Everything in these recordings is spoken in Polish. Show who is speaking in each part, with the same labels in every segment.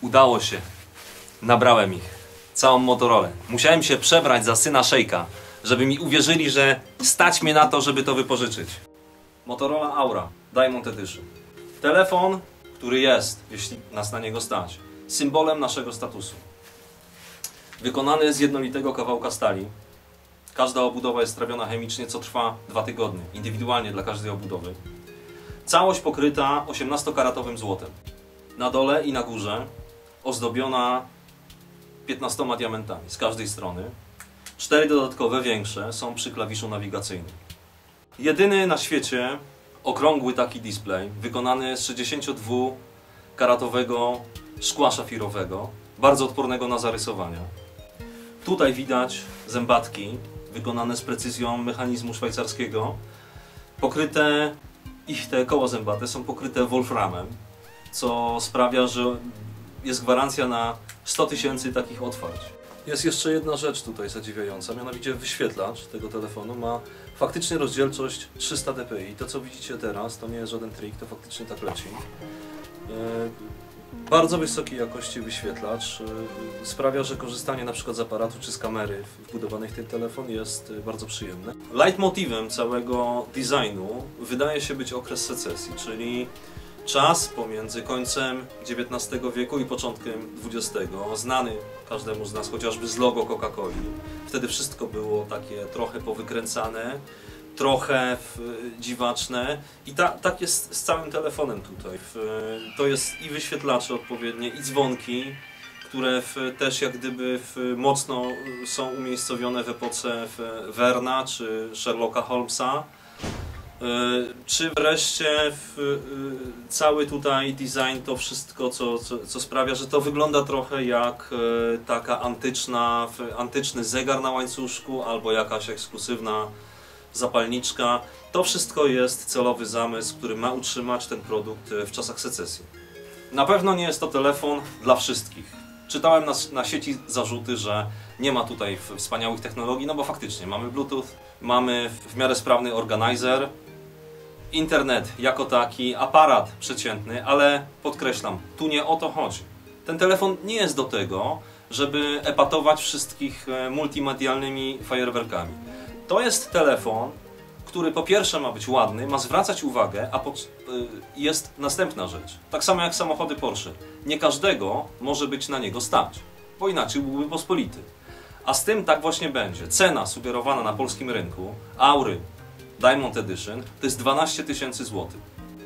Speaker 1: Udało się. Nabrałem ich. Całą Motorola. Musiałem się przebrać za syna szejka, żeby mi uwierzyli, że stać mnie na to, żeby to wypożyczyć. Motorola Aura Diamond Edition. Telefon, który jest, jeśli nas na niego stać, symbolem naszego statusu. Wykonany z jednolitego kawałka stali. Każda obudowa jest trawiona chemicznie, co trwa dwa tygodnie, indywidualnie dla każdej obudowy. Całość pokryta 18-karatowym złotem. Na dole i na górze ozdobiona 15 diamentami z każdej strony. Cztery dodatkowe, większe, są przy klawiszu nawigacyjnym. Jedyny na świecie okrągły taki display, wykonany z 62-karatowego szkła szafirowego, bardzo odpornego na zarysowania. Tutaj widać zębatki wykonane z precyzją mechanizmu szwajcarskiego, pokryte, ich te koła zębate są pokryte wolframem, co sprawia, że jest gwarancja na 100 tysięcy takich otwarć. Jest jeszcze jedna rzecz tutaj zadziwiająca, mianowicie wyświetlacz tego telefonu ma faktycznie rozdzielczość 300 dpi. To co widzicie teraz to nie jest żaden trik, to faktycznie tak leci. E, Bardzo wysokiej jakości wyświetlacz e, sprawia, że korzystanie na przykład z aparatu czy z kamery wbudowanej w ten telefon jest e, bardzo przyjemne. Leitmotivem całego designu wydaje się być okres secesji, czyli czas pomiędzy końcem XIX wieku i początkiem XX, znany każdemu z nas chociażby z logo Coca-Coli. Wtedy wszystko było takie trochę powykręcane, trochę dziwaczne i ta, tak jest z całym telefonem tutaj. To jest i wyświetlacze odpowiednie, i dzwonki, które w, też jak gdyby w, mocno są umiejscowione w epoce w Verna czy Sherlocka Holmesa. Y, Czy wreszcie y, cały tutaj design, to wszystko, co, co, co sprawia, że to wygląda trochę jak y, taka antyczna, antyczny zegar na łańcuszku albo jakaś ekskluzywna zapalniczka. To wszystko jest celowy zamysł, który ma utrzymać ten produkt w czasach secesji. Na pewno nie jest to telefon dla wszystkich. Czytałem na, na sieci zarzuty, że nie ma tutaj wspaniałych technologii, no bo faktycznie mamy Bluetooth, mamy w miarę sprawny organizer, internet jako taki, aparat przeciętny, ale podkreślam, tu nie o to chodzi. Ten telefon nie jest do tego, żeby epatować wszystkich e, multimedialnymi fajerwerkami. To jest telefon, który po pierwsze ma być ładny, ma zwracać uwagę, a po, y, jest następna rzecz. Tak samo jak samochody Porsche. Nie każdego może być na niego stać, bo inaczej byłby pospolity. A z tym tak właśnie będzie. Cena sugerowana na polskim rynku Aury Diamond Edition to jest 12 tysięcy złotych.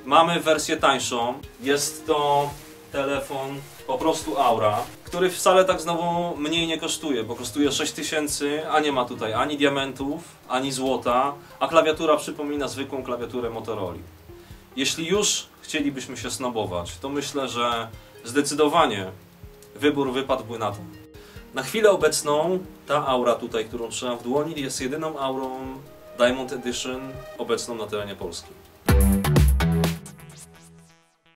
Speaker 1: Mamy wersję tańszą. Jest to telefon po prostu Aura, który wcale tak znowu mniej nie kosztuje, bo kosztuje 6 tysięcy, a nie ma tutaj ani diamentów, ani złota, a klawiatura przypomina zwykłą klawiaturę Motorola. Jeśli już chcielibyśmy się snobować, to myślę, że zdecydowanie wybór wypadłby na to. Na chwilę obecną ta aura tutaj, którą trzymam w dłoni, jest jedyną aurą Diamond Edition obecną na terenie Polski.